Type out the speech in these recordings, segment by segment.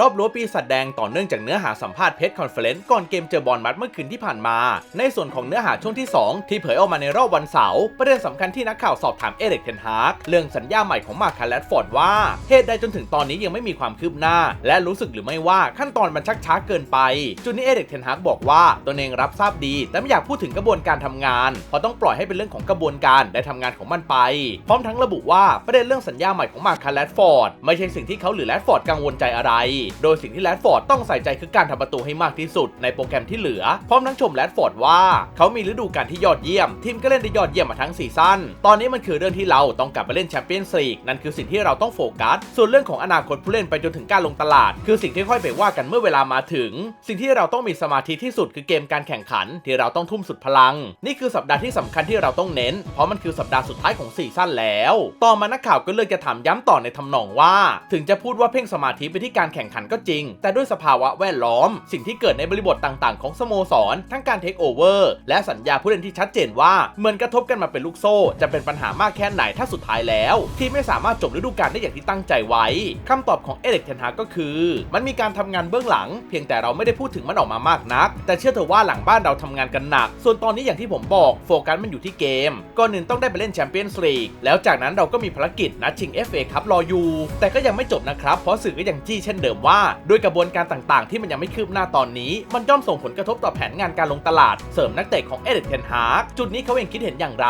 รอบรั้วปีศาจแดงต่อเนื่องจากเนื้อหาสัมภาษณ์เพจคอนเฟลเลนซ์ก่อนเกมเจอบอลมัดเมื่อคืนที่ผ่านมา ในส่วนของเนื้อหาช่วงที่ 2 ที่เผยออกมาในรอบวันเสาร์ประเด็นสำคัญที่นักข่าวสอบถามเอเด็กเทนฮาร์กเรื่องสัญญาใหม่ของมาคาร์ลฟอร์ดว่าเหตุใดจนถึงตอนนี้ยังไม่มีความคืบหน้า และรู้สึกหรือไม่ว่าขั้นตอนมันชักช้าเกินไป จุดนี้เอเด็กเทนฮาร์กบอกว่าตนเองรับทราบดี แต่ไม่อยากพูดถึงกระบวนการทำงาน เพราะต้องปล่อยให้เป็นเรื่องของกระบวนการได้ทำงานของมันไป พร้อมทั้งระบุว่าประเด็นเรื่องสัญญาใหม่ของมาคาร์ลฟอร์ดไม่ใช่สิ่งที่เขาหรือแรดฟอร์ดกังวลใจอะไรโดยสิ่งที่แรดฟอร์ดต้องใส่ใจคือการทำประตูให้มากที่สุดในโปรแกรมที่เหลือ พร้อมทั้งชมแรดฟอร์ดว่า เขามีฤดูกาลที่ยอดเยี่ยม ทีมก็เล่นได้ยอดเยี่ยมมาทั้งซีซั่น ตอนนี้มันคือเรื่องที่เราต้องกลับไปเล่นแชมเปี้ยนส์ลีกนั่นคือสิ่งที่เราต้องโฟกัส ส่วนเรื่องของอนาคตผู้เล่นไปจนถึงการลงตลาด คือสิ่งที่ค่อยไปว่ากันเมื่อเวลามาถึง สิ่งที่เราต้องมีสมาธิที่สุดคือเกมการแข่งขัน ที่เราต้องทุ่มสุดพลัง นี่คือสัปดาห์ที่สำคัญที่เราต้องเน้น เพราะมันคือสัปดาห์สุดท้ายของซีซั่นแล้ว ต่อมานักข่าวก็เลยจะถามย้ำต่อในทำนองว่า ถึงจะพูดว่าเพ่งสมาธิไปที่การแข่งขันก็จริง แต่ด้วยสภาวะแวดล้อม สิ่งที่เกิดในบริบทต่างๆ ของสโมสร ทั้งการเทคโอเวอร์และสัญญาผู้เล่นที่ชัดเจนว่าเหมือนกระทบกันมาเป็นลูกโซ่ จะเป็นปัญหามากแค่ไหนถ้าสุดท้ายแล้ว ที่ไม่สามารถจบฤดูกาลได้อย่างที่ตั้งใจไว้คำตอบของเอเล็กเทนฮาก็คือ มันมีการทำงานเบื้องหลัง เพียงแต่เราไม่ได้พูดถึงมันออกมามากนัก แต่เชื่อเถอะว่าหลังบ้านเราทำงานกันหนัก ส่วนตอนนี้อย่างที่ผมบอกโฟกัสมันอยู่ที่เกมก่อนหนึ่งต้องได้ไปเล่นแชมเปี้ยนส์ลีกแล้วจากนั้นเราก็มีภารกิจนัดชิง FA ครับรออยู่แต่ก็ยังไม่จบนะครับเพราะสื่อก็ยังจี้เช่นเดิมว่าด้วยกระบวนการต่างๆ ที่มันยังไม่คืบหน้าตอนนี้ มันย่อมส่งผลกระทบต่อแผนงานการลงตลาด เสริมนักเตะของเอเดนเทนฮาร์กจุดนี้เขาเองคิดเห็นอย่างไร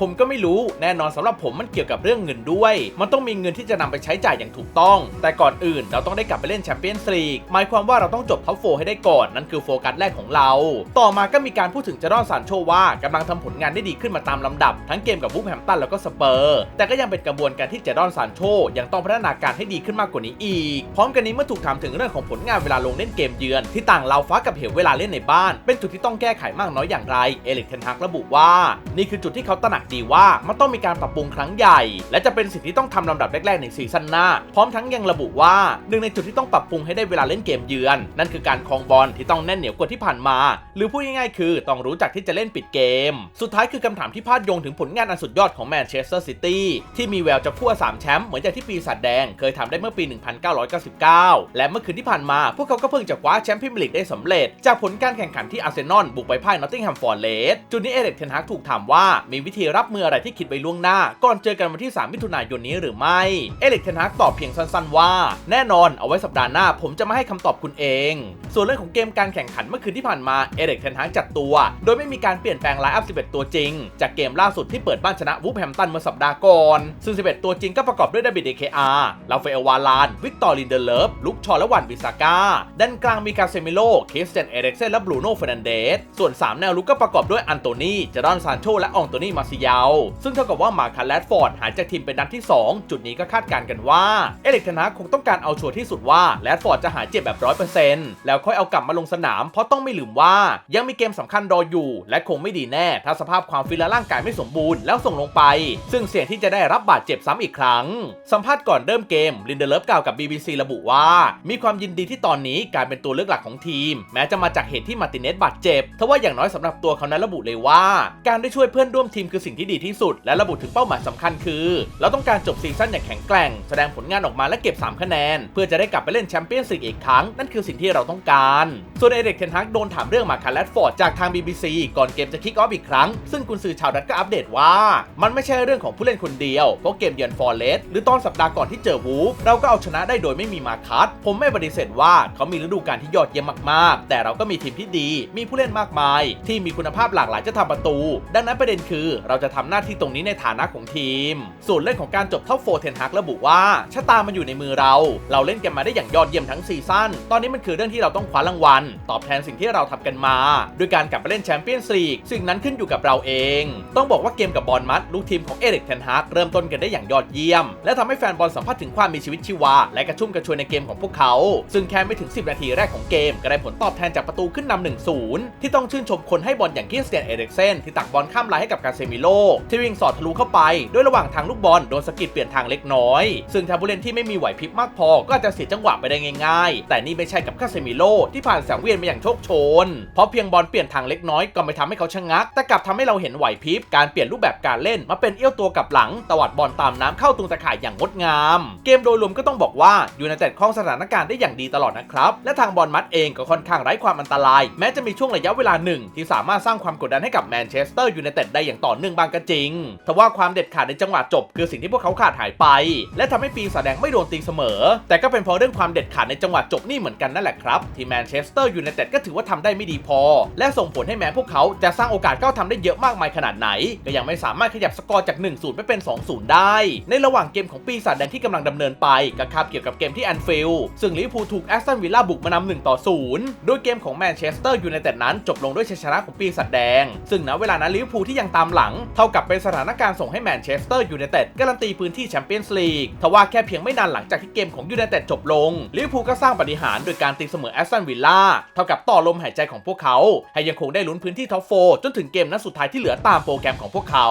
ผมก็ไม่รู้แน่นอนสำหรับผมมันเกี่ยวกับเรื่องเงินด้วย มันต้องมีเงินที่จะนำไปใช้จ่ายอย่างถูกต้อง แต่ก่อนอื่นเราต้องได้กลับไปเล่นแชมเปี้ยนส์ลีกหมายความว่าเราต้องจบท็อปโฟให้ได้ก่อนนั่นคือโฟกัสแรกของเรา ต่อมาก็มีการพูดถึงเจารอนซานโชว่ากำลังทำผลงานได้ดีขึ้นมาตามลำดับ ทั้งเกมกับวูฟแฮมป์ตันแล้วก็สเปอร์ แต่ก็ยังเป็นกระบวนการที่เจรอนซานโชยังต้องพัฒนาการให้ดีขึ้นมากกว่านี้อีก พร้อมกันนี้เมื่อถูกถามถึงเรื่องของผลงานเวลาลงเล่นเกมเยือน ที่ต่างเราฟ้ากับเหวเวลาเล่นในบ้าน เป็นจุดที่ต้องแก้ไขมากน้อยอย่างไร เอลิกเทนฮักระบุว่า นี่คือจุดที่เขาตระหนักดีว่ามันต้องมีการปรับปรุงครั้งใหญ่ และจะเป็นสิ่งที่ต้องทำลำดับแรกๆในซีซั่นหน้า พร้อมทั้งยังระบุว่าหนึ่งในจุดที่ต้องปรับปรุงให้ได้เวลาเล่นเกมเยือน นั่นคือการครองบอลที่ต้องแน่นเหนียวกว่าที่ผ่านมา หรือพูดง่ายๆคือต้องรู้จักที่จะเล่นปิดเกม สุดท้ายคือคำถามที่พาดโยงถึงผลงานอันสุดยอดของแมนเชสเตอร์ซิตี้ที่มีแววจะพั่วสามแชมป์เหมือนอย่างที่ปีศาจแดง เคยทำได้เมื่อปี 1999และเมื่อคืนที่ผ่านมา พวกเขาก็เพิ่งจะคว้าแชมป์พรีเมียร์ลีกได้สำเร็จ จากผลการแข่งขันที่อาร์เซนอลบุกไปพ่ายนอตติงแฮมฟอร์เรสต์จุดนี้เอเด็กเทนฮากถูกถามว่ามีวิธีรับมืออะไรที่คิดไว้ล่วงหน้า ก่อนเจอกันวันที่ 3 มิถุนายนนี้หรือไม่ เอเด็กเทนฮากตอบเพียงสั้นๆว่า แน่นอนเอาไว้สัปดาห์หน้าผมจะมาให้คำตอบคุณเอง ส่วนเรื่องของเกมการแข่งขันเมื่อคืนที่ผ่านมาเอเด็กเทนฮากจัดตัว โดยไม่มีการเปลี่ยนแปลงไลน์อัพ 11 ตัวจริง จากเกมล่าสุดที่เปิดบ้านชนะวูฟแฮมตันเมื่อสัปดาห์ก่อนซึ่ง 11 ตัวจริงก็ประกอบด้วยดาบิดเดเคอาร์ลาเฟลวาลาน วิกตอร์ลินเดเลฟลุกชอและวันบิซาก้าด้านกลางมีคาเซมิโลคริสเตนเอเร็กเซนและบรูโน่เฟรนันเดสส่วน 3 แนวลุกก็ประกอบด้วยอันโตนีเจดอนซานโชและอองโตนีมาซิยาลซึ่งเท่ากับว่ามาคาแลดฟอร์ดหายจากทีมเป็นนัดที่ 2 จุดนี้ก็คาดการณ์กันว่า เอเล็กเทนาคงต้องการเอาชัวร์ที่สุดว่าแลดฟอร์ดจะหายเจ็บแบบร้อยเปอร์เซ็นต์แล้วค่อยเอากลับมาลงสนาม เพราะต้องไม่ลืมว่ายังมีเกมสำคัญรออยู่ และคงไม่ดีแน่ ถ้าสภาพความฟิตและร่างกายไม่สมบูรณ์แล้วส่งลงไป ซึ่งเสี่ยงที่จะได้รับบาดเจ็บซ้ำอีกครั้ง สัมภาษณ์ก่อนเริ่มเกมลินเดเลฟกล่าวกับ BBC ระบุว่ามีความยินดีที่ตอนนี้กลายเป็นตัวเลือกหลักของทีม แม้จะมาจากเหตุที่มาร์ติเนสบาดเจ็บทว่าอย่างน้อยสำหรับตัวเขานั้นระบุเลยว่า การได้ช่วยเพื่อนร่วมทีมคือสิ่งที่ดีที่สุด และระบุถึงเป้าหมายสำคัญคือ เราต้องการจบซีซั่นอย่างแข็งแกร่ง แสดงผลงานออกมาและเก็บ 3 คะแนน เพื่อจะได้กลับไปเล่นแชมเปี้ยนส์ลีกอีกครั้ง นั่นคือสิ่งที่เราต้องการ ส่วนเอเด็กเทนฮักโดนถามเรื่องมาคาร์ลฟอร์ดจากทาง BBC ก่อนเกมจะคิกออฟอีกครั้ง ซึ่งกุนซือชาวดัตก็อัปเดตว่า มันไม่ใช่เรื่องของผู้เล่นคนเดียวเพราะเกมเยือนฟอร์เรสหรือตอนสัปดาห์ก่อนที่เจอวูฟเราก็เอาชนะได้โดยไม่มีมาคัสผมไม่ปฏิเสธว่าเขามีฤดูกาลที่ยอดเยี่ยมมากๆ แต่เราก็มีทีมที่ดี มีผู้เล่นมากมาย ที่มีคุณภาพหลากหลายจะทำประตู ดังนั้นประเด็นคือเราจะทำหน้าที่ตรงนี้ในฐานะของทีม ส่วนเรื่องของการจบเท่าโฟเทนฮักระบุว่าชะตามันอยู่ในมือเรา เราเล่นกันมาได้อย่างยอดเยี่ยมทั้งซีซั่นตอนนี้มันคือเรื่องที่เราต้องคว้ารางวัล ตอบแทนสิ่งที่เราทำกันมาด้วยการกลับไปเล่นแชมเปี้ยนส์ลีกสิ่งนั้นขึ้นอยู่กับเราเอง ต้องบอกว่าเกมกับบอลมัดลูกทีมของเอริกเทนฮากเริ่มต้นกันได้อย่างยอดเยี่ยม และทำให้แฟนบอลสัมผัสถึงความมีชีวิตชีวาและกระชุ่มกระชวยในเกมของพวกเขา ซึ่งแค่ไม่ถึง 10 นาทีแรกของเกม ก็ได้ผลตอบแทนจากประตูขึ้นนำ1-0 ที่ต้องชื่นชมคนให้บอลอย่างคริสเตียนเอริกเซนที่ตักบอลข้ามลายให้กับกาเซมิโลที่วิ่งสอดทะลุเข้าไปโดยระหว่างทางลูกบอลโดนสกิดเปลี่ยนทางเล็กน้อย ซึ่งถ้าผู้เล่นที่ไม่มีไหวพริบมากพอ ก็อาจจะเสียจังหวะไปได้ง่าย ๆ แต่นี่ไม่ใช่กับคาเซมิโลที่ผ่านสังเวียนมาอย่างโชคโชน เพราะเพียงบอลเปลี่ยนทางเล็กน้อยก็ไม่ทำให้เขาชะงัก แต่กลับทำให้เราเห็นไหวพริบการเปลี่ยนรูปแบบการเล่นมาเป็นเอี้ยวตัวกับหลังตวัดบอลตามน้ำเข้าตรงตะข่ายอย่างงดงาม เกมโดยรวมก็ต้องบอกว่ายูไนเต็ดครองสถานการณ์ได้อย่างดีตลอดนะครับ และทางบอลมัดเองก็ค่อนข้างไร้ความอันตราย แม้จะมีช่วงระยะเวลาหนึ่งที่สามารถสร้างความกดดันให้กับแมนเชสเตอร์ยูไนเต็ดได้อย่างต่อเนื่องบางก็จริงทว่าความเด็ดขาดในจังหวะจบ คือสิ่งที่พวกเขาขาดหายไป และทำให้ปีศาจแดงไม่โดนตีเสมอ แต่ก็เป็นเพราะเรื่องความเด็ดขาดในจังหวะจบนี่เหมือนกันนั่นแหละครับที่แมนเชสเตอร์ยูไนเต็ดก็ถือว่าทำได้ไม่ดีพอ และส่งผลให้แม้พวกเขาจะสร้างโอกาสเข้าทำได้เยอะมากมายขนาดไหน ก็ยังไม่สามารถขยับสกอร์จาก 1-0ไปเป็น 2-0 ได้ ในระหว่างเกมของปีศาจแดงที่กำลังดำเนินไปก็คาบเกี่ยวกับเกมที่แอนฟิลด์ซึ่งลิเวอร์พูลถูกแอสตันวิลล่าบุกมานำ1ต่อ0โดยเกมของแมนเชสเตอร์ยูไนเต็ดนั้นจบลงด้วยชัยชนะของปีศาจแดง ซึ่งณเวลานั้นลิเวอร์พูลที่ยังตามหลัง เท่ากับเป็นสถานการณ์ส่งให้แมนเชสเตอร์ยูไนเต็ดการันตีพื้นที่แชมเปี้ยนส์ลีกทว่าแค่เพียงไม่นานหลังจากที่เกมของยูไนเต็ดจบลงลิเวอร์พูลก็สร้างปฏิหารโดยการตีเสมอแอสตันวิลล่าเท่ากับต่อลมหายใจของพวกเขา ให้ยังคงได้ลุ้นพื้นที่ท็อปโฟจนถึงเกมนัดสุดท้ายที่เหลือตามโปรแกรมของพวกเขา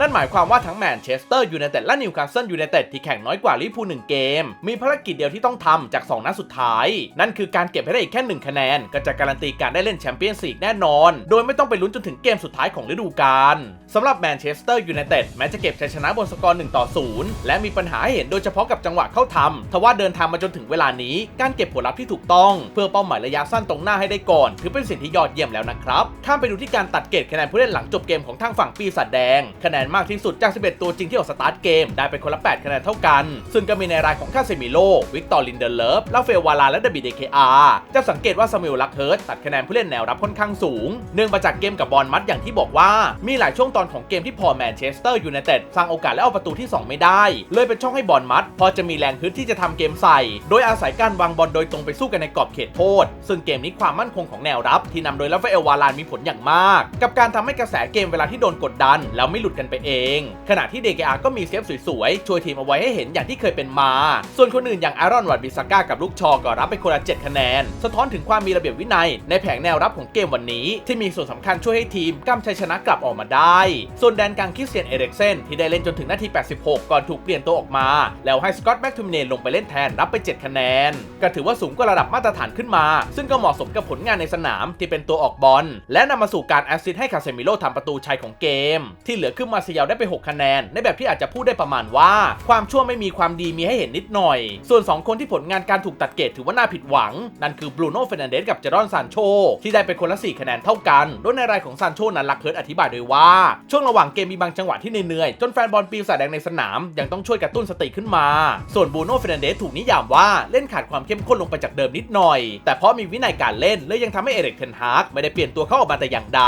นั่นหมายความว่าทั้งแมนเชสเตอร์ยูไนเต็ดและนิวคาสเซิลยูไนเต็ดที่แข่งน้อยกว่าลิเวอร์พูลหนึ่งเกม มีภารกิจเดียวที่ต้องทำจาก 2 นัดสุดท้าย นั่นคือการเก็บให้ได้อีกแค่ 1 คะแนน ก็จะการันตีการได้เล่นแชมเปี้ยนส์ลีกแน่นอน โดยไม่ต้องไปลุ้นจนถึงเกมสุดท้ายของฤดูกาลสำหรับแมนเชสเตอร์ยูไนเต็ดแม้จะเก็บชัยชนะบนสกอร์1ต่อ0และมีปัญหาหเห็นโดยเฉพาะกับจังหวะเข้าทำทว่าเดินทางมาจนถึงเวลานี้การเก็บผลลัพธ์ที่ถูกต้อง เพื่อเป้าหมายระยะสั้นตรงหน้าให้ได้ก่อน ถือเป็นสิ่งที่ยอดเยี่ยมแล้วนะครับข้ามไปดูที่การตัดเกรดคะแนนผู้เล่นหลังจบเกมของทางฝั่งปีศาจแดง คะแนนมากที่สุดจาก 11 ตัวจริงที่ออกสตาร์ทเกมได้ไปคนละ 8 คะแนนเท่ากัน ซึ่งก็มีในรายของคาเซมิโลวิกตอร์ลินเดเลฟลาเฟลวาลาและเดบิเดเคอาจะสังเกตว่าซามิลลักเฮิร์ตตัดคะแนนผู้เล่นแนวรับค่อนข้างสูง เนื่องมาจากเกมกับบอลมัดอย่างที่บอกว่า มีหลายช่วงตอนของเกมที่พอแมนเชสเตอร์ยูไนเต็ดสร้างโอกาสและเอาประตูที่ 2 ไม่ได้ เลยเป็นช่องให้บอลมัด พอจะมีแรงฮึดที่จะทำเกมใส่ โดยอาศัยการวางบอลโดยตรงไปสู้กันในกรอบเขตโทษ ซึ่งเกมนี้ความมั่นคงของแนวรับ ที่นำโดยลาฟเอลวาลานมีผลอย่างมาก กับการทำให้กระแสเกมเวลาที่โดนกดดัน แล้วไม่หลุดกันไปเอง ขณะที่เดกอาก็มีเซฟสวยๆช่วยทีมเอาไว้ให้เห็นอย่างที่เคยเป็นมา ส่วนคนอื่นอย่างอารอนวัตบิสก้ากับลูกชอก็รับไปคนละ 7 คะแนน สะท้อนถึงความมีระเบียบวินัย ในแผงแนวรับของเกมวันนี้ ที่มีส่วนสำคัญช่วยให้ทีมกำชัยชนะกลับออกมาได้ ส่วนแดนกลางคริสเตียนเอเร็กเซนที่ได้เล่นจนถึงนาที 86 ก่อนถูกเปลี่ยนตัวออกมา แล้วให้สกอตต์แม็กทูมิเนลงไปเล่นแทนรับไป 7 คะแนน ก็ถือว่าสูงกว่าระดับมาตรฐานขึ้นมา ซึ่งก็เหมาะสมกับผลงานในสนามที่เป็นตัวออกบอลและนำมาสู่การแอสซิสต์ให้คาเซมิโลทำประตูชัยของเกม ที่เหลือขึ้นมาเซียลได้ไป 6 คะแนน ในแบบที่อาจจะพูดได้ประมาณว่า ความชั่วไม่มีความดีมีให้เห็นนิดหน่อย ส่วน 2 คนที่ผลงานการถูกตัดเกรดถือว่าน่าผิดหวัง นั่นคือบรูโน่เฟรนันเดสกับเจรอนซานโชที่ได้ไปคนละ 4 คะแนนเท่ากัน โดยในรายของซานโชนั้นลักเคิร์ดอธิบายโดยว่า ช่วงระหว่างเกมมีบางจังหวะที่เหนื่อยจนแฟนบอลปีศาจแดงในสนาม ยังต้องช่วยกระตุ้นสติขึ้นมา ส่วนบรูโน่เฟรนันเดสถูกนิยามว่าเล่นขาดความเข้มข้นลงไปจากเดิมนิดหน่อย แต่เพราะมีวินัยการเล่นเลยยังทำให้เอริกเทนฮากไม่ได้เปลี่ยนตัวเข้าออกมาแต่อย่างใด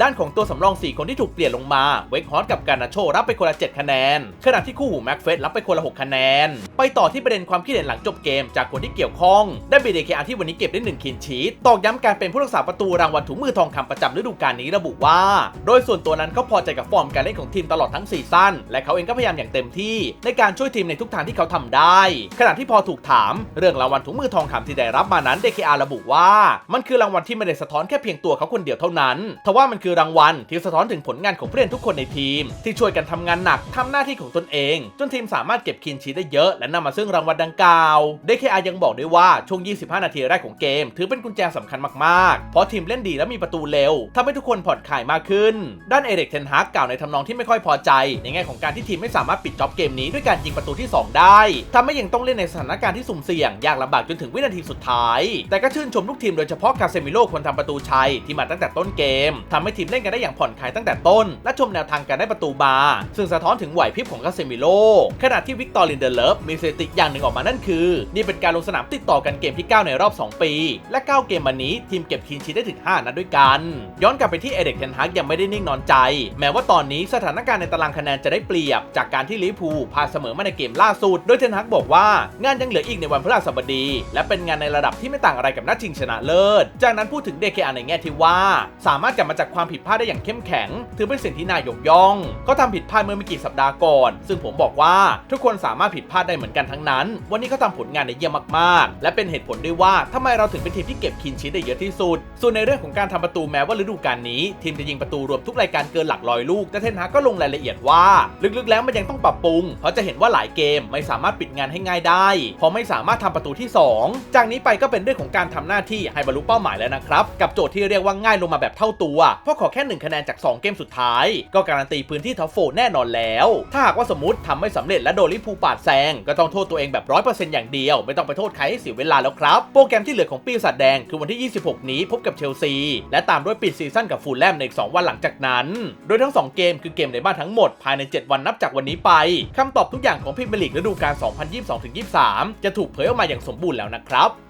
ด้านของตัวสำรอง 4 คนที่ถูกเปลี่ยนลงมาเวกฮอตกับการนาโชรับไปคนละ 7 คะแนนขณะที่คู่หูแม็กเฟสรับไปคนละ 6 คะแนน ไปต่อที่ประเด็นความคิดเห็นหลังจบเกมจากคนที่เกี่ยวข้อง ได้บีเดคอาที่วันนี้เก็บได้1คินชีตตอกย้ำการเป็นผู้รักษาประตูรางวัลถุงมือทองคำประจำฤดูกาลนี้ระบุว่า โดยส่วนตัวนั้นเขาพอใจกับฟอร์มการเล่นของทีมตลอดทั้งซีซั่นและเขาเองก็พยายามอย่างเต็มที่ ในการช่วยทีมในทุกทางที่เขาทำได้ ขณะที่พอถูกถาม เรื่องรางวัลถุงมือทองคำที่ได้รับมานั้น DKR ระบุว่า มันคือรางวัลที่ไม่ได้สะท้อนแค่เพียงตัวเขาคนเดียวเท่านั้นทว่ามันคือรางวัลที่สะท้อนถึงผลงานของผู้เล่นทุกคนในทีม ที่ช่วยกันทำงานหนักทำหน้าที่ของตนเอง จนทีมสามารถเก็บคินชีได้เยอะ และนำมาซึ่งรางวัลดังกล่าว DKR ยังบอกด้วยว่าช่วง 25 นาทีแรกของเกม ถือเป็นกุญแจสำคัญมากๆ เพราะทีมเล่นดีและมีประตูเร็วทำให้ทุกคนผ่อนคลายมากขึ้น ด้านเอเด็กเทนฮากกล่าวในทำนองที่ไม่ค่อยพอใจ ในแง่ของการที่ทีมไม่สามารถปิดจ็อบเกมนี้ด้วยการยิงประตูที่ 2 ได้ทำให้ยังต้องเล่นในสถานการณ์ที่สุ่มเสี่ยงยากลำบากจนถึงวินาทีสุดท้าย แต่ก็ชื่นชมลูกทีมโดยเฉพาะคาเซมิโลคนทำประตูชัยที่มาตั้งแต่ต้นเกมทำให้ทีมเล่นกันได้อย่างผ่อนคลายตั้งแต่ต้น และชมแนวทางการได้ประตูมา ซึ่งสะท้อนถึงไหวพริบของคาเซมิโลขณะที่วิกตอร์ลินเดเลฟมีสถิติอย่างหนึ่งออกมานั่นคือนี่เป็นการลงสนามติดต่อกันเกมที่ 9 ในรอบ 2 ปี และ 9 เกมวันนี้ทีมเก็บคลีนชีได้ถึง 5 นัดด้วยกัน ย้อนกลับไปที่เอเด็กเทนฮากยังไม่ได้นิ่งนอนใจ แม้ว่าตอนนี้สถานการณ์ในตารางคะแนนจะได้เปรียบ จากการที่ลิเวอร์พูลพาเสมอมาในเกมล่าสุด โดยเทนฮากบอกว่างานยังเหลืออีกในวันพฤหัสบดี และเป็นงานในระดับที่ไม่ต่างอะไรกับนัดชิงชนะเลิศ จากนั้นพูดถึงเดคอาในแง่ที่ว่า สามารถกลับมาจากความผิดพลาดได้อย่างเข้มแข็ง ถือเป็นสิ่งที่น่ายกย่องเขาทำผิดพลาดเมื่อไม่กี่สัปดาห์ก่อน ซึ่งผมบอกว่าทุกคนสามารถผิดพลาดได้เหมือนกันทั้งนั้น วันนี้เขาทำผลงานได้เยี่ยมมากๆ และเป็นเหตุผลด้วยว่าทำไมเราถึงเป็นทีมที่เก็บคินชีได้เยอะที่สุด ส่วนในเรื่องของการทำประตูแม้ว่าฤดูกาลนี้ ทีมจะยิงประตูรวมทุกรายการเกินหลักร้อยลูก แต่เทนฮากก็ลงรายละเอียดว่า ลึกๆ แล้วมันยังต้องปรับปรุง เพราะจะเห็นว่าหลายเกมไม่สามารถปิดงานให้ง่ายได้ เพราะไม่สามารถทำประตูที่ 2 จากนี้ไปก็เป็นเรื่องของการทำหน้าที่ให้บรรลุเป้าหมายแล้วนะครับ กับโจทย์ที่เรียกว่าง่ายลงมาแบบเท่าตัว เพราะขอแค่1คะแนนจาก 2 เกมสุดท้าย ก็การันตีพื้นที่ท็อปโฟแน่นอนแล้ว ถ้าหากว่าสมมติทำไม่สำเร็จและโดนลิพูปาดแซงก็ต้องโทษตัวเองแบบร้อยเปอร์เซ็นต์อย่างดีดียว ไม่ต้องไปโทษใครให้เสียเวลาแล้วครับ โปรแกรมที่เหลือของปีศาจแดงคือวันที่ 26 นี้พบกับเชลซี และตามด้วยปิดซีซั่นกับฟูลแลมในอีก2วันหลังจากนั้น โดยทั้ง 2 เกมคือเกมในบ้านทั้งหมดภายใน 7 วันนับจากวันนี้ไปคำตอบทุกอย่างของพรีเมียร์ลีกฤดูกาล 2022-23 จะถูกเผยออกมาอย่างสมบูรณ์แล้วนะครับ